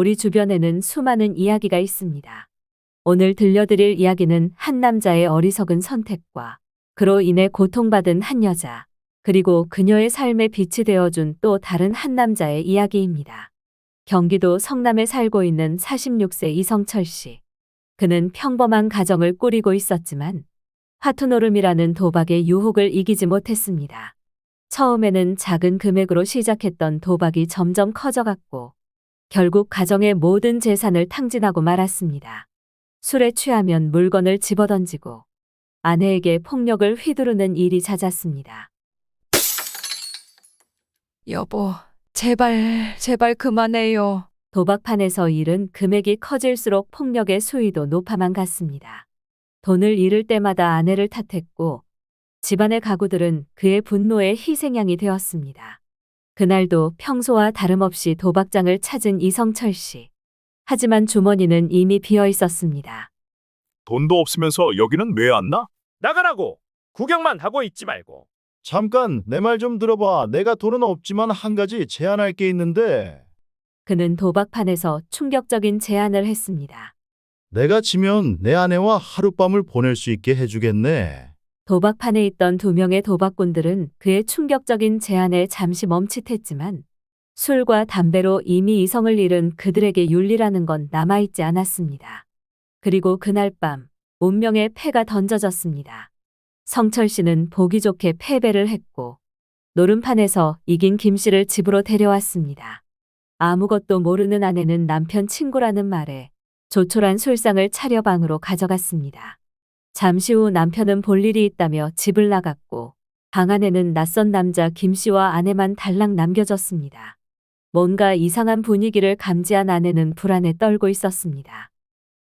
우리 주변에는 수많은 이야기가 있습니다. 오늘 들려드릴 이야기는 한 남자의 어리석은 선택과 그로 인해 고통받은 한 여자, 그리고 그녀의 삶에 빛이 되어준 또 다른 한 남자의 이야기입니다. 경기도 성남에 살고 있는 46세 이성철 씨. 그는 평범한 가정을 꾸리고 있었지만 화투노름이라는 도박의 유혹을 이기지 못했습니다. 처음에는 작은 금액으로 시작했던 도박이 점점 커져갔고 결국 가정의 모든 재산을 탕진하고 말았습니다. 술에 취하면 물건을 집어던지고 아내에게 폭력을 휘두르는 일이 잦았습니다. 여보, 제발, 제발 그만해요. 도박판에서 잃은 금액이 커질수록 폭력의 수위도 높아만 갔습니다. 돈을 잃을 때마다 아내를 탓했고 집안의 가구들은 그의 분노의 희생양이 되었습니다. 그날도 평소와 다름없이 도박장을 찾은 이성철 씨. 하지만 주머니는 이미 비어 있었습니다. 돈도 없으면서 여기는 왜 왔나? 나가라고! 구경만 하고 있지 말고. 잠깐 내 말 좀 들어봐. 내가 돈은 없지만 한 가지 제안할 게 있는데 그는 도박판에서 충격적인 제안을 했습니다. 내가 지면 내 아내와 하룻밤을 보낼 수 있게 해주겠네. 도박판에 있던 두 명의 도박꾼들은 그의 충격적인 제안에 잠시 멈칫했지만 술과 담배로 이미 이성을 잃은 그들에게 윤리라는 건 남아있지 않았습니다. 그리고 그날 밤 운명의 패가 던져졌습니다. 성철 씨는 보기 좋게 패배를 했고 노름판에서 이긴 김 씨를 집으로 데려왔습니다. 아무것도 모르는 아내는 남편 친구라는 말에 조촐한 술상을 차려 방으로 가져갔습니다. 잠시 후 남편은 볼 일이 있다며 집을 나갔고 방 안에는 낯선 남자 김 씨와 아내만 달랑 남겨졌습니다. 뭔가 이상한 분위기를 감지한 아내는 불안에 떨고 있었습니다.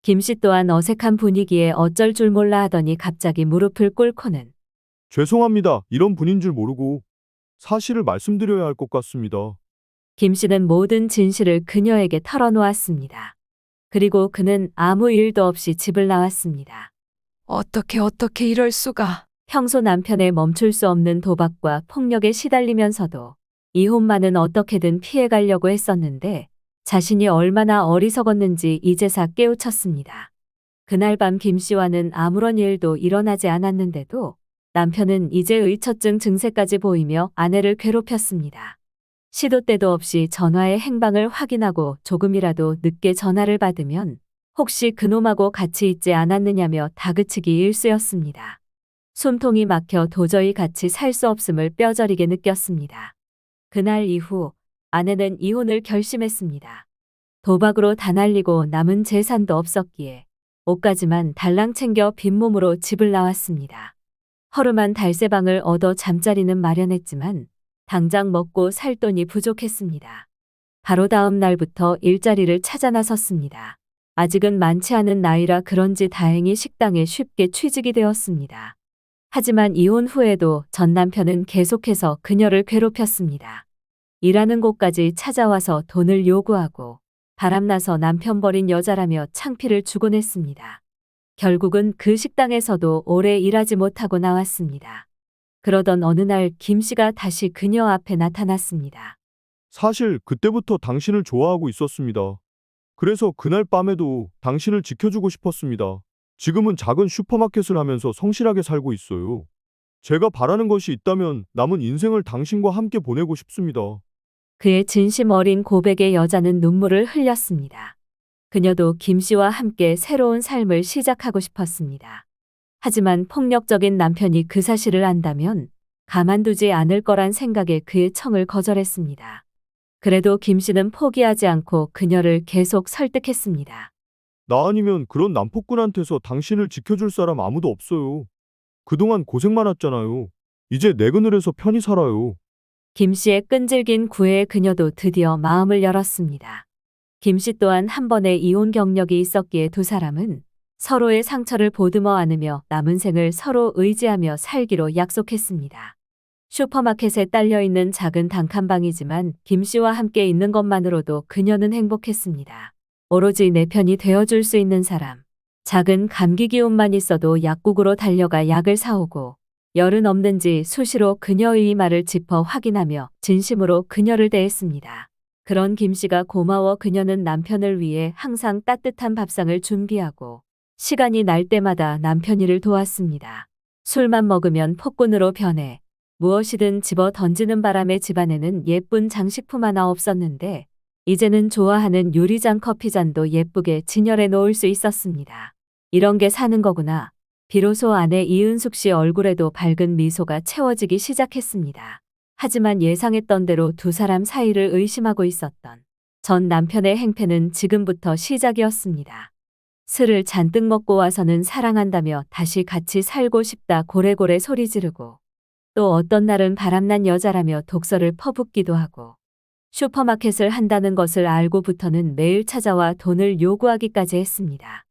김 씨 또한 어색한 분위기에 어쩔 줄 몰라 하더니 갑자기 무릎을 꿇고는 죄송합니다. 이런 분인 줄 모르고 사실을 말씀드려야 할 것 같습니다. 김 씨는 모든 진실을 그녀에게 털어놓았습니다. 그리고 그는 아무 일도 없이 집을 나왔습니다. 어떻게, 어떻게 이럴 수가. 평소 남편의 멈출 수 없는 도박과 폭력에 시달리면서도 이혼만은 어떻게든 피해가려고 했었는데 자신이 얼마나 어리석었는지 이제사 깨우쳤습니다. 그날 밤 김 씨와는 아무런 일도 일어나지 않았는데도 남편은 이제 의처증 증세까지 보이며 아내를 괴롭혔습니다. 시도 때도 없이 전화의 행방을 확인하고 조금이라도 늦게 전화를 받으면 혹시 그놈하고 같이 있지 않았느냐며 다그치기 일쑤였습니다. 숨통이 막혀 도저히 같이 살 수 없음을 뼈저리게 느꼈습니다. 그날 이후 아내는 이혼을 결심했습니다. 도박으로 다 날리고 남은 재산도 없었기에 옷까지만 달랑 챙겨 빈몸으로 집을 나왔습니다. 허름한 달새방을 얻어 잠자리는 마련했지만 당장 먹고 살 돈이 부족했습니다. 바로 다음 날부터 일자리를 찾아 나섰습니다. 아직은 많지 않은 나이라 그런지 다행히 식당에 쉽게 취직이 되었습니다. 하지만 이혼 후에도 전 남편은 계속해서 그녀를 괴롭혔습니다. 일하는 곳까지 찾아와서 돈을 요구하고 바람나서 남편 버린 여자라며 창피를 주곤 했습니다. 결국은 그 식당에서도 오래 일하지 못하고 나왔습니다. 그러던 어느 날 김 씨가 다시 그녀 앞에 나타났습니다. 사실 그때부터 당신을 좋아하고 있었습니다. 그래서 그날 밤에도 당신을 지켜주고 싶었습니다. 지금은 작은 슈퍼마켓을 하면서 성실하게 살고 있어요. 제가 바라는 것이 있다면 남은 인생을 당신과 함께 보내고 싶습니다. 그의 진심 어린 고백에 여자는 눈물을 흘렸습니다. 그녀도 김 씨와 함께 새로운 삶을 시작하고 싶었습니다. 하지만 폭력적인 남편이 그 사실을 안다면 가만두지 않을 거란 생각에 그의 청을 거절했습니다. 그래도 김 씨는 포기하지 않고 그녀를 계속 설득했습니다. 나 아니면 그런 남폭군한테서 당신을 지켜줄 사람 아무도 없어요. 그동안 고생 많았잖아요. 이제 내 그늘에서 편히 살아요. 김 씨의 끈질긴 구애에 그녀도 드디어 마음을 열었습니다. 김 씨 또한 한 번의 이혼 경력이 있었기에 두 사람은 서로의 상처를 보듬어 안으며 남은 생을 서로 의지하며 살기로 약속했습니다. 슈퍼마켓에 딸려 있는 작은 단칸방이지만 김 씨와 함께 있는 것만으로도 그녀는 행복했습니다. 오로지 내 편이 되어줄 수 있는 사람. 작은 감기 기운만 있어도 약국으로 달려가 약을 사오고 열은 없는지 수시로 그녀의 이마를 짚어 확인하며 진심으로 그녀를 대했습니다. 그런 김 씨가 고마워 그녀는 남편을 위해 항상 따뜻한 밥상을 준비하고 시간이 날 때마다 남편 일을 도왔습니다. 술만 먹으면 폭군으로 변해 무엇이든 집어 던지는 바람에 집안에는 예쁜 장식품 하나 없었는데 이제는 좋아하는 유리잔 커피잔도 예쁘게 진열해 놓을 수 있었습니다. 이런 게 사는 거구나. 비로소 아내 이은숙 씨 얼굴에도 밝은 미소가 채워지기 시작했습니다. 하지만 예상했던 대로 두 사람 사이를 의심하고 있었던 전 남편의 행패는 지금부터 시작이었습니다. 술을 잔뜩 먹고 와서는 사랑한다며 다시 같이 살고 싶다 고래고래 소리 지르고 또 어떤 날은 바람난 여자라며 독서를 퍼붓기도 하고 슈퍼마켓을 한다는 것을 알고부터는 매일 찾아와 돈을 요구하기까지 했습니다.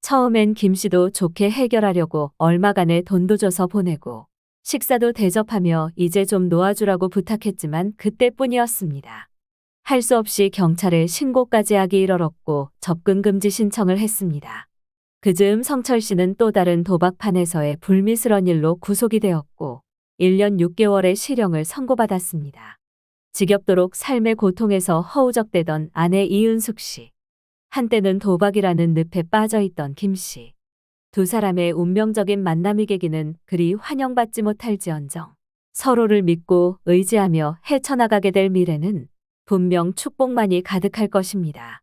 처음엔 김 씨도 좋게 해결하려고 얼마간의 돈도 줘서 보내고 식사도 대접하며 이제 좀 놓아주라고 부탁했지만 그때뿐이었습니다. 할 수 없이 경찰에 신고까지 하기 이르렀고 접근 금지 신청을 했습니다. 그 즈음 성철 씨는 또 다른 도박판에서의 불미스런 일로 구속이 되었고 1년 6개월의 실형을 선고받았습니다. 지겹도록 삶의 고통에서 허우적대던 아내 이은숙 씨. 한때는 도박이라는 늪에 빠져 있던 김 씨. 두 사람의 운명적인 만남이 계기는 그리 환영받지 못할지언정 서로를 믿고 의지하며 헤쳐나가게 될 미래는 분명 축복만이 가득할 것입니다.